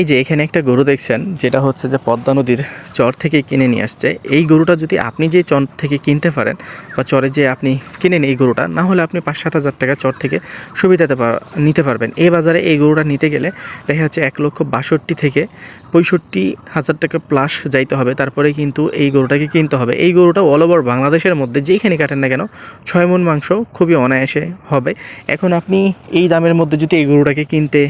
এই যে এখানে একটা গরু দেখছেন, যেটা হচ্ছে যে পদ্মা নদীর চর থেকে কিনে নিয়ে আসছে। এই গরুটা যদি আপনি যে চর থেকে কিনতে পারেন বা চরে যে আপনি কিনেন এই গরুটা, না হলে আপনি পাঁচ সাত হাজার টাকা চর থেকে সুবিধাতে নিতে পারবেন। এই বাজারে এই গরুটা নিতে গেলে দেখা যাচ্ছে এক লক্ষ বাষট্টি থেকে পঁয়ষট্টি হাজার টাকা প্লাস যাইতে হবে। তারপরে কিন্তু এই গরুটাকে কিনতে হবে। এই গরুটা অল ওভার বাংলাদেশের মধ্যে যেইখানে কাটেন না কেন, ছয় মন মাংস খুবই অনায়াসে হবে। এখন আপনি এই দামের মধ্যে যদি এই গরুটাকে কিনতে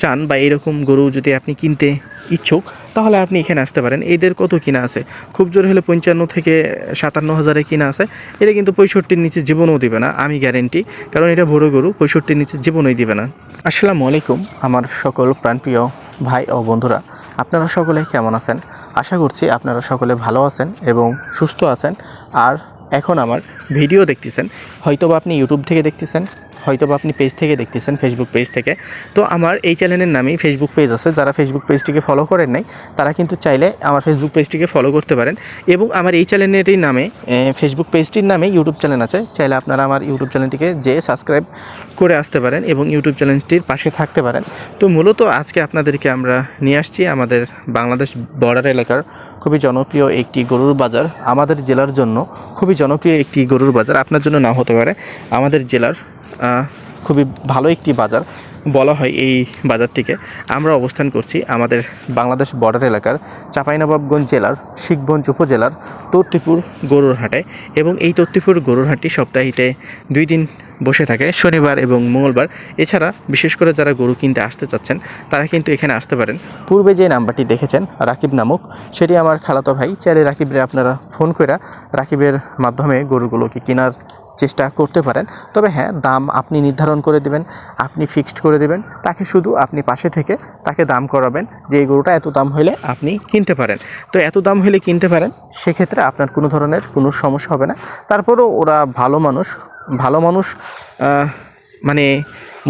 চান বা এরকম গরু যদি আপনি কিনতে ইচ্ছুক, তাহলে আপনি এখানে আসতে পারেন। এদের কত কিনা আছে? খুব জোর হলে পঞ্চান্ন থেকে সাতান্ন হাজারে কিনা আছে। এটা কিন্তু পঁয়ষট্টির নিচে জীবনও দিবে না, আমি গ্যারেন্টি কারণ এটা বড় গরু, পঁয়ষট্টির নিচে জীবনই দিবে না। আসসালামু আলাইকুম, আমার সকল প্রাণপ্রিয় ভাই ও বন্ধুরা। আপনারা সকলে কেমন আছেন? আশা করছি আপনারা সকলে ভালো আছেন এবং সুস্থ আছেন। আর এখন আমার ভিডিও দেখতেছেন। হয়তোবা আপনি ইউটিউব থেকে দেখতেছেন। হয়তোবা আপনি পেজ থেকে দেখতেছেন ফেসবুক পেজ থেকে। তো আমার এই চ্যানেলের নামেই ফেসবুক পেজ আছে। যারা ফেসবুক পেজটিকে ফলো করেন নাই, তারা কিন্তু চাইলে আমার ফেসবুক পেজটিকে ফলো করতে পারেন। এবং আমার এই চ্যানেলেরই নামে ফেসবুক পেজটির নামে ইউটিউব চ্যানেল আছে। চাইলে আপনারা আমার ইউটিউব চ্যানেলটিকে যে সাবস্ক্রাইব করে আসতে পারেন এবং ইউটিউব চ্যানেলটির পাশে থাকতে পারেন। তো মূলত আজকে আপনাদেরকে আমরা নিয়ে আসছি আমাদের বাংলাদেশ বর্ডার এলাকার খুবই জনপ্রিয় একটি গরুর বাজার, আমাদের জেলার জন্য খুবই জনপ্রিয় একটি গরুর বাজার। আপনার জন্য না হতে পারে আমাদের জেলার খুবই ভালো একটি বাজার বলা হয় এই বাজারটিকে। আমরা অবস্থান করছি আমাদের বাংলাদেশ বর্ডার এলাকার চাঁপাইনবাবগঞ্জ জেলার শিখগঞ্জ উপজেলার তত্তিপুর গরুর হাটে এবং এই তত্তিপুর গরুর হাটটি সপ্তাহিতে দুই দিন বসে থাকে, শনিবার এবং মঙ্গলবার। এছাড়া বিশেষ করে যারা গরু কিনতে আসতে চাচ্ছেন, তারা কিন্তু এখানে আসতে পারেন। পূর্বে যে নাম্বারটি দেখেছেন, রাকিব নামক, সেটি আমার খালাতো ভাই, চাইলে রাকিবরে আপনারা ফোন করে রাকিবের মাধ্যমে গরুগুলোকে কেনার চেষ্টা করতে পারেন। তবে হ্যাঁ দাম আপনি নির্ধারণ করে দেবেন, আপনি ফিক্সড করে দেবেন। তাকে শুধু আপনি পাশে থেকে তাকে দাম করাবেন যে এই গরুটা এত দাম হলে আপনি কিনতে পারেন। তো এত দাম হলে কিনতে পারেন, সেক্ষেত্রে আপনার কোনো ধরনের কোনো সমস্যা হবে না। তারপরেও ওরা ভালো মানুষ ভালো মানুষ মানে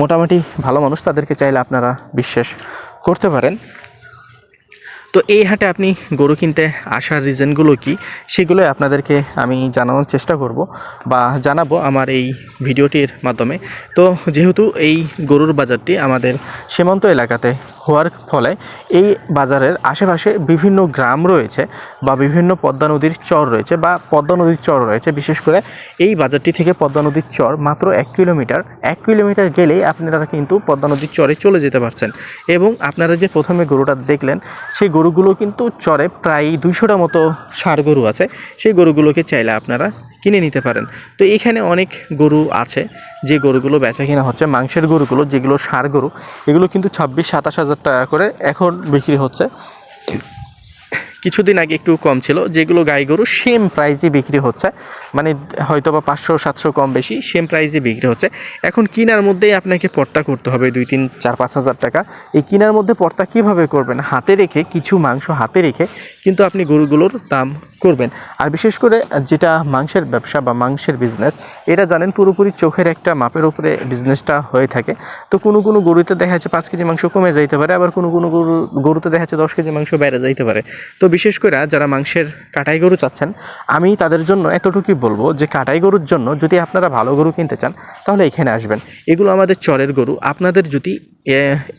মোটামুটি ভালো মানুষ তাদেরকে চাইলে আপনারা বিশ্বাস করতে পারেন। তো এই হাটে আপনি গরু কিনতে আসার রিজনগুলো কি? সেগুলো আপনাদেরকে আমি জানানোর চেষ্টা করব বা জানাব আমার এই ভিডিওটির মাধ্যমে। তো যেহেতু এই গরুর বাজারটি আমাদের সীমান্ত এলাকাতে হওয়ার ফলে এই বাজারের আশেপাশে বিভিন্ন গ্রাম রয়েছে বা বিভিন্ন পদ্মা নদীর চর রয়েছে বা পদ্মা নদীর চর রয়েছে, বিশেষ করে এই বাজারটি থেকে পদ্মা নদীর চর মাত্র এক কিলোমিটার। এক কিলোমিটার গেলেই আপনারা কিন্তু পদ্মা নদীর চরে চলে যেতে পারছেন। এবং আপনারা যে প্রথমে গরুটা দেখলেন, সেই গরুগুলো কিন্তু চরে প্রায় দুইশোটা মতো ষাড় গরু আছে। সেই গরুগুলোকে চাইলে আপনারা কিনে নিতে পারেন। তো এখানে অনেক গরু আছে, যে গরুগুলো বেচা কিনা হচ্ছে, মাংসের গরুগুলো, যেগুলো ষাড় গরু, এগুলো কিন্তু ছাব্বিশ, সাতাশ হাজার টাকা করে এখন বিক্রি হচ্ছে। কিছুদিন আগে একটু কম ছিল, যেগুলো গাই গরু সেম প্রাইসে বিক্রি হচ্ছে। মানে হয়তো বা পাঁচশো, সাতশো কম বেশি, সেম প্রাইসে বিক্রি হচ্ছে। এখন কিনার মধ্যেই আপনাকে পর্তা করতে হবে দুই, তিন, চার, পাঁচ হাজার টাকা। এই কিনার মধ্যে পর্তা কীভাবে করবেন? হাতে রেখে, কিছু মাংস হাতে রেখে কিন্তু আপনি গরুগুলোর দাম করবেন। আর বিশেষ করে যেটা মাংসের ব্যবসা বা মাংসের বিজনেস এটা জানেন পুরোপুরি চোখের একটা মাপের উপরে বিজনেসটা হয়ে থাকে। তো কোনো কোনো গরুতে দেখা যাচ্ছে পাঁচ কেজি মাংস কমে যাইতে পারে, আবার কোনো কোনো গরু, গরুতে দেখা যাচ্ছে দশ কেজি মাংস বেড়ে যাইতে পারে। তো বিশেষ করে যারা মাংসের কাটাই গরু চাচ্ছেন, আমি তাদের জন্য এতটুকুই বলব যে কাটাই গরুর জন্য যদি আপনারা ভালো গরু কিনতে চান, তাহলে এখানে আসবেন। এগুলো আমাদের চরের গরু। আপনাদের যদি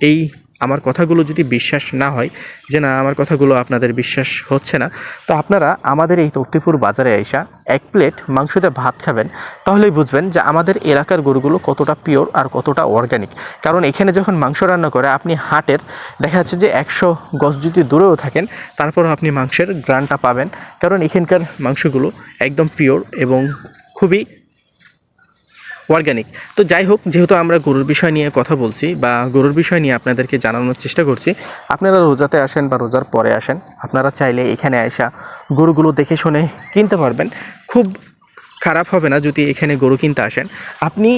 এই আমার কথাগুলো যদি বিশ্বাস না হয় যে না, আমার কথাগুলো আপনাদের বিশ্বাস হচ্ছে না, তো আপনারা আমাদের এই তক্তিপুর বাজারে আইসা এক প্লেট মাংসতে ভাত খাবেন। তাহলেই বুঝবেন যে আমাদের এলাকার গরুগুলো কতটা পিওর আর কতটা অর্গানিক কারণ এখানে যখন মাংস রান্না করে, আপনি হাটের, দেখা যাচ্ছে যে একশো গজ যদি দূরেও থাকেন, তারপরও আপনি মাংসের গ্রানটা পাবেন। কারণ এখানকার মাংসগুলো একদম পিওর এবং খুবই অর্গ্যানিক তো যাই হোক, যেহেতু আমরা গরুর বিষয় নিয়ে কথা বলছি বা গরুর বিষয় নিয়ে আপনাদেরকে জানানোর চেষ্টা করছি, আপনারা রোজাতে আসেন বা রোজার পরে আসেন, আপনারা চাইলে এখানে আসা গরুগুলো দেখে শুনে কিনতে পারবেন। খুব খারাপ হবে না যদি এখানে গরু কিনতে আসেন। আপনি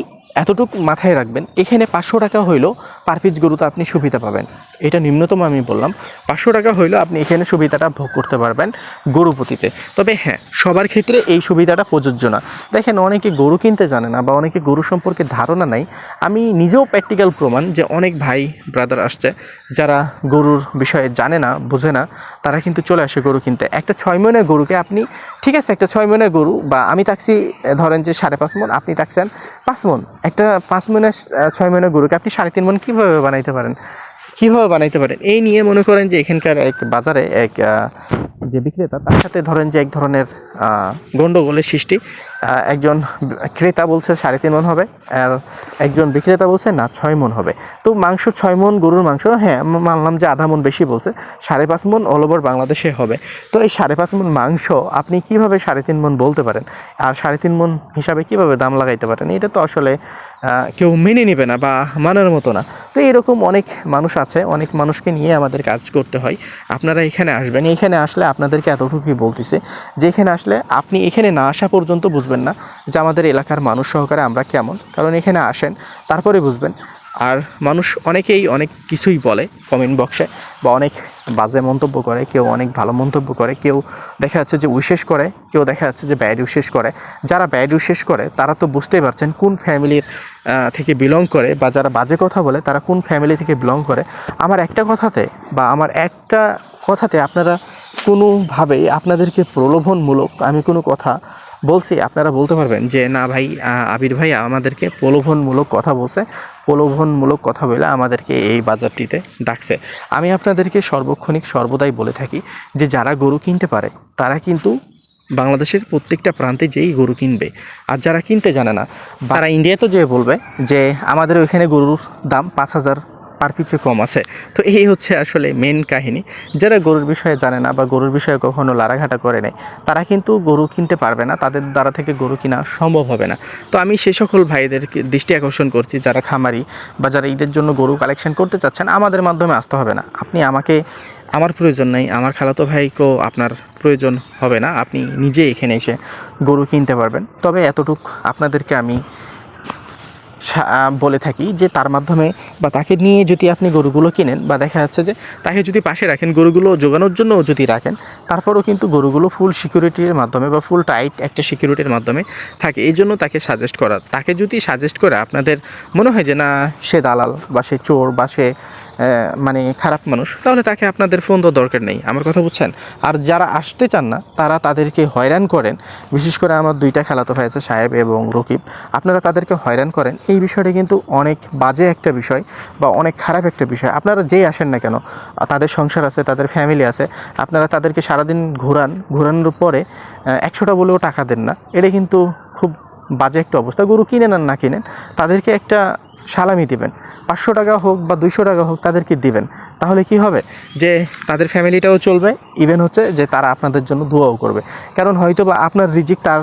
এতটুকু মাথায় রাখবেন, এখানে পাঁচশো টাকা হইলেও পার পিস গরুতে আপনি সুবিধা পাবেন। এটা নিম্নতম আমি বললাম, পাঁচশো টাকা হইলেও আপনি এখানে সুবিধাটা ভোগ করতে পারবেন গরু প্রতিতে। তবে হ্যাঁ সবার ক্ষেত্রে এই সুবিধাটা প্রযোজ্য না। দেখেন, অনেকে গরু কিনতে জানে না বা অনেকে গরু সম্পর্কে ধারণা নাই। আমি নিজেও প্র্যাকটিক্যাল প্রমাণ যে অনেক ভাই ব্রাদার আসছে, যারা গরুর বিষয়ে জানে না, বোঝে না তারা কিন্তু চলে আসে গরু কিনতে। একটা ছয় মনের গরুকে আপনি, ঠিক আছে, একটা ছয় মনের গরু বা আমি তাকছি ধরেন যে সাড়ে পাঁচ মন, আপনি তাকছেন পাঁচ মন। একটা পাঁচ মনের ছয় মনের গরুকে আপনি সাড়ে তিন মন কীভাবে বানাইতে পারেন? কীভাবে বানাইতে পারেন? এই নিয়ে মনে করেন যে এখানকার এক বাজারে এক যে বিক্রেতা, তার সাথে ধরেন যে এক ধরনের গণ্ডগোলের সৃষ্টি। একজন ক্রেতা বলছে সাড়ে তিন মন হবে, আর একজন বিক্রেতা বলছে না, ছয় মন হবে। তো মাংস ছয় মন, গরুর মাংস হ্যাঁ মানলাম যে আধা মন বেশি বলছে, সাড়ে পাঁচ মন অল ওভার বাংলাদেশে হবে। তো এই সাড়ে পাঁচ মন মাংস আপনি কীভাবে সাড়ে তিন মন বলতে পারেন? আর সাড়ে তিন মন হিসাবে কীভাবে দাম লাগাইতে পারেন? এটা তো আসলে কেউ মেনে নেবে না বা মানার মতো না। তো এরকম অনেক মানুষ আছে, অনেক মানুষকে নিয়ে আমাদের কাজ করতে হয়। আপনারা এখানে আসবেন। এখানে আসলে আপনাদেরকে এতটুকুই বলতেছে যে এখানে আসলে আপনি এখানে না আসা পর্যন্ত বুঝবেন না যে আমাদের এলাকার মানুষ সহকারে আমরা কেমন। কারণ এখানে আসেন, তারপরে বুঝবেন। আর মানুষ অনেকেই অনেক কিছুই বলে কমেন্ট বক্সে বা অনেক বাজে মন্তব্য করে, কেউ অনেক ভালো মন্তব্য করে, কেউ দেখা যাচ্ছে যে উইশেষ করে, কেউ দেখা যাচ্ছে যে ব্যাড উইশেষ করে। যারা ব্যাড উইশেষ করে, তারা তো বুঝতেই পারছেন কোন ফ্যামিলির থেকে বিলং করে, বা যারা বাজে কথা বলে, তারা কোন ফ্যামিলি থেকে বিলং করে। আমার একটা কথাতে, বা আমার একটা কথাতে আপনারা কোনোভাবেই আপনাদেরকে প্রলোভনমূলক, আমি কোনো কথা বলছি, আপনারা বলতে পারবেন যে, না ভাই আবির ভাই আমাদেরকে প্রলোভনমূলক কথা বলছে। প্রলোভনমূলক কথা বলে আমাদেরকে এই বাজারটিতে ডাকছে। আমি আপনাদেরকে সর্বক্ষণিক সর্বদাই বলে থাকি যে, যারা গরু কিনতে পারে, তারা কিন্তু বাংলাদেশের প্রত্যেকটা প্রান্তে যেই গরু কিনবে। আর যারা কিনতে জানে না তারা ইন্ডিয়াতে যেয়ে বলবে যে, আমাদের ওইখানে গরুর দাম পাঁচ হাজার পার পিছু কম আছে। তো এই হচ্ছে আসলে মেন কাহিনী। যারা গরুর বিষয়ে জানে না বা গরুর বিষয়ে কখনো লাড়াঘাটা করে নেয় তারা কিন্তু গরু কিনতে পারবে না, তাদের দ্বারা থেকে গরু কিনা সম্ভব হবে না। তো আমি সে সকল ভাইদেরকে দৃষ্টি আকর্ষণ করছি, যারা খামারি বা যারা ঈদের জন্য গরু কালেকশন করতে চাচ্ছেন, আমাদের মাধ্যমে আসতে হবে না। আপনি আমাকে, আমার প্রয়োজন নেই, আমার খালাতো ভাইকেও আপনার প্রয়োজন হবে না। আপনি নিজে এখানে এসে গরু কিনতে পারবেন। তবে এতটুক আপনাদেরকে আমি বলে থাকি যে তার মাধ্যমে বা তাকে নিয়ে যদি আপনি গরুগুলো কিনেন বা দেখা যাচ্ছে যে তাকে যদি পাশে রাখেন, গরুগুলো জোগানোর জন্য যদি রাখেন, তারপরেও কিন্তু গরুগুলো ফুল সিকিউরিটির মাধ্যমে বা ফুল টাইট একটা সিকিউরিটির মাধ্যমে থাকে। এই জন্য তাকে সাজেস্ট করা তাকে যদি সাজেস্ট করে, আপনাদের মনে হয় যে না, সে দালাল বা সে চোর বা সে মানে খারাপ মানুষ, তাহলে তাকে আপনাদের ফোন দেওয়ার দরকার নেই। আমার কথা বুঝছেন? আর যারা আসতে চান না, তারা তাদেরকে হয়রান করেন। বিশেষ করে আমার দুইটা খেলাতো ভাই আছে, সাহেব এবং রকিব। আপনারা তাদেরকে হয়রান করেন। এই বিষয়টা কিন্তু অনেক বাজে একটা বিষয় বা অনেক খারাপ একটা বিষয়। আপনারা যেই আসেন না কেন, তাদের সংসার আছে, তাদের ফ্যামিলি আছে, আপনারা তাদেরকে সারাদিন ঘোরান। ঘোরানোর পরে একশোটা বলেও টাকা দেন না। এটা কিন্তু খুব বাজে একটা অবস্থা। গরু কিনেন আর না কিনেন, তাদেরকে একটা সালামি দিবেন। পাঁচশো টাকা হোক বা দুইশো টাকা হোক তাদেরকে দিবেন। তাহলে কি হবে? যে তাদের ফ্যামিলিটাও চলবে। ইভেন হচ্ছে যে তারা আপনাদের জন্য দোয়াও করবে। কারণ হয়তো বা আপনার রিজিক তার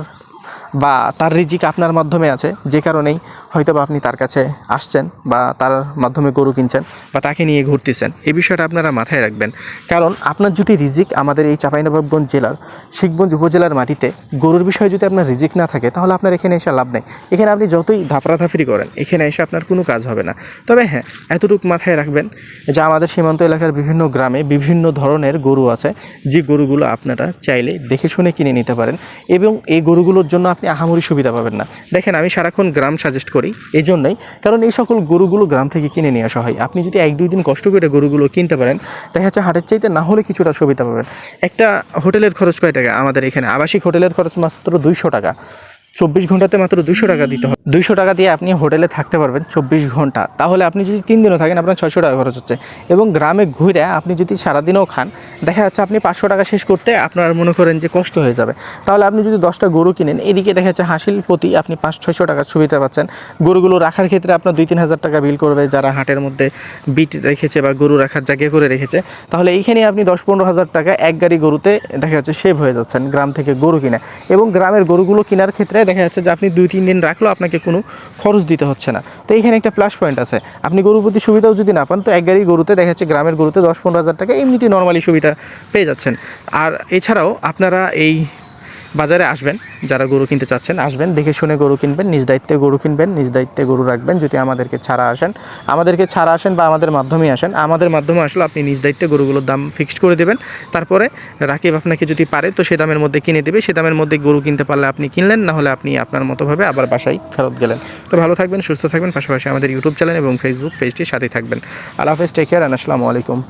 বা তার রিজিক আপনার মাধ্যমে আছে। যে কারণেই হয়তো বা আপনি তার কাছে আসছেন বা তার মাধ্যমে গরু কিনছেন বা তাকে নিয়ে ঘুরতেছেন। এই বিষয়টা আপনারা মাথায় রাখবেন। কারণ আপনার যদি রিজিক আমাদের এই চাঁপাইনবাবগঞ্জ জেলার, শিখগঞ্জ উপজেলার মাটিতে গরুর বিষয়ে যদি আপনার রিজিক না থাকে, তাহলে আপনার এখানে এসে লাভ নেই। এখানে আপনি যতই ধাপড়াধাপড়ি করেন, এখানে এসে আপনার কোনো কাজ হবে না। তবে হ্যাঁ এতটুকু মাথায় রাখবেন যে আমাদের সীমান্ত এলাকার বিভিন্ন গ্রামে বিভিন্ন ধরনের গরু আছে, যে গরুগুলো আপনারা চাইলে দেখে শুনে কিনে নিতে পারেন এবং এই গরুগুলোর জন্য আপনি আহামরি সুবিধা পাবেন না। দেখেন, আমি সারাক্ষণ গ্রাম সাজেস্ট করি। এই জন্যই কারণ এই সকল গরুগুলো গ্রাম থেকে কিনে নিয়ে আসা হয়। আপনি যদি এক দুই দিন কষ্ট করে গরুগুলো কিনতে পারেন, দেখা যাচ্ছে হাটের চাইতে না হলে কিছুটা সুবিধা পাবেন। একটা হোটেলের খরচ কয় টাকা আমাদের এখানে? আবাসিক হোটেলের খরচ মাত্র দুইশো টাকা। চব্বিশ ঘন্টাতে মাত্র দুশো টাকা দিতে হবে। দুইশো টাকা দিয়ে আপনি হোটেলে থাকতে পারবেন চব্বিশ ঘণ্টা। তাহলে আপনি যদি তিন দিনও থাকেন, আপনার ছয়শো টাকা খরচ হচ্ছে। এবং গ্রামে ঘুরে আপনি যদি সারাদিনও খান, দেখা যাচ্ছে আপনি পাঁচশো টাকা শেষ করতে আপনার মনে করেন যে কষ্ট হয়ে যাবে। তাহলে আপনি যদি দশটা গরু কিনেন, এদিকে দেখা যাচ্ছে হাসিল প্রতি আপনি পাঁচ, ছয়শো টাকার সুবিধা পাচ্ছেন। গরুগুলো রাখার ক্ষেত্রে আপনার দুই, তিন হাজার টাকা বিল করবে যারা হাটের মধ্যে বিট রেখেছে বা গরু রাখার জায়গা করে রেখেছে। তাহলে এইখানে আপনি দশ, পনেরো হাজার টাকা এক গাড়ি গরুতে দেখা যাচ্ছে সেভ হয়ে যাচ্ছেন, গ্রাম থেকে গরু কিনে। এবং গ্রামের গরুগুলো কেনার ক্ষেত্রে দেখা যাচ্ছে যে আপনি দুই, তিন দিন রাখলেও আপনাকে কোনো খরচ দিতে হচ্ছে না। তো এখানে একটা প্লাস পয়েন্ট আছে। আপনি গরুর প্রতি সুবিধাও যদি না পান, তো এক গাড়ি গরুতে দেখা যাচ্ছে গ্রামের গরুতে দশ, পনেরো হাজার টাকা এমনিতেই নর্মালি সুবিধা পেয়ে যাচ্ছেন। আর এছাড়াও আপনারা এই বাজারে আসবেন, যারা গরু কিনতে চাচ্ছেন আসবেন, দেখে শুনে গরু কিনবেন, নিজ দায়িত্বে গরু কিনবেন, নিজ দায়িত্বে গরু রাখবেন, যদি আমাদেরকে ছাড়া আসেন। আমাদেরকে ছাড়া আসেন বা আমাদের মাধ্যমেই আসেন, আমাদের মাধ্যমে আসলে আপনি নিজ দায়িত্বে গরুগুলোর দাম ফিক্সড করে দেবেন। তারপরে রাকিব আপনাকে যদি পারে, তো সে দামের মধ্যে কিনে দেবে। সে দামের মধ্যে গরু কিনতে পারলে আপনি কিনলেন, না হলে আপনি আপনার মতোভাবে আবার বাসায় ফেরত গেলেন। তো ভালো থাকবেন, সুস্থ থাকবেন, পাশাপাশি আমাদের ইউটিউব চ্যানেল এবং ফেসবুক পেজটির সাথেই থাকবেন। আল্লাহ হাফেজ টেক কেয়ার আসসালামু আলাইকুম।